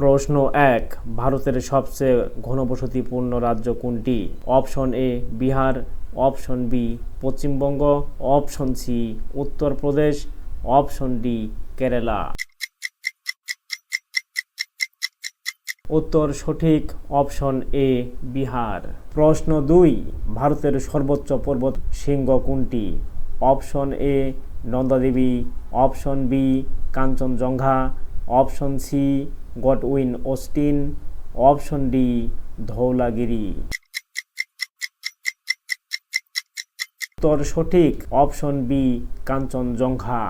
প্রশ্ন এক, ভারতের সবচেয়ে ঘনবসতিপূর্ণ রাজ্য কোনটি? Option A, Bihar, option B, Paschimbanga, option C, Uttar Pradesh, option D, Kerala. উত্তর সঠিক, অপশন এ, বিহার। প্রশ্ন দুই, ভারতের সর্বোচ্চ পর্বত শৃঙ্গ কোনটি? Option A, Nandadevi, option B, Kanchenjunga option C, Godwin Austen, option D, Dhaulagiri. উত্তর সঠিক, অপশন বি, কাঞ্চনজঙ্ঘা।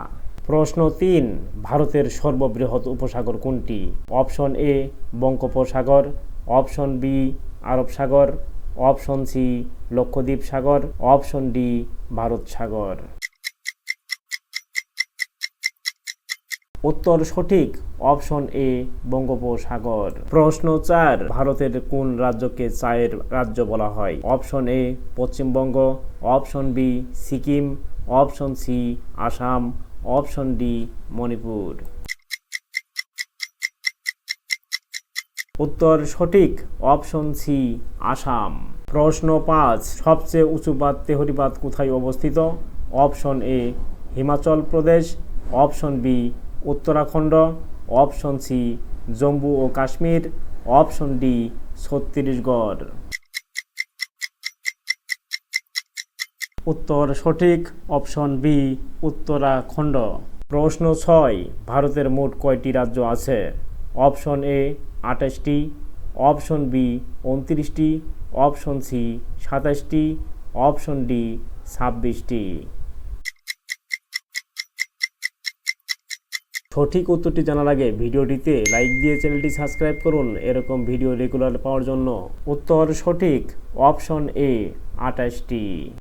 প্রশ্ন তিন, ভারতের সর্ববৃহৎ উপসাগর কোনটি? Option A, Bangopasagar, option B, Arab Sagar, option C Lakshadweep Sagar option D, Bharat Sagar. উত্তর সঠিক, অপশন এ, বঙ্গোপসাগর। প্রশ্ন চার, ভারতের কোন রাজ্যকে চায়ের রাজ্য বলা হয়? Option A, Paschimbanga, option B, Sikkim, option C, Assam, option D, Manipur. উত্তর সঠিক, অপশন সি, আসাম। প্রশ্ন পাঁচ, সবচেয়ে উঁচু বাঁধ তেহরি বাঁধ কোথায় অবস্থিত? Option A, Himachal Pradesh, option B Uttarakhand, option C, Jammu O Kashmir, option D, Chhattisgarh. উত্তর সঠিক, অপশন বি, উত্তরাখণ্ড। প্রশ্ন ছয়, ভারতের মোট কয়টি রাজ্য আছে? অপশন এ, আঠাশটি। অপশন বি, উনত্রিশটি। অপশন সি, সাতাশটি। অপশন ডি, ছাব্বিশটি। সঠিক উত্তরটি জানার আগে ভিডিওটিতে লাইক দিয়ে চ্যানেলটি সাবস্ক্রাইব করুন। এরকম ভিডিও রেগুলার পাওয়ার জন্য উত্তর সঠিক অপশন এ আঠাশটি।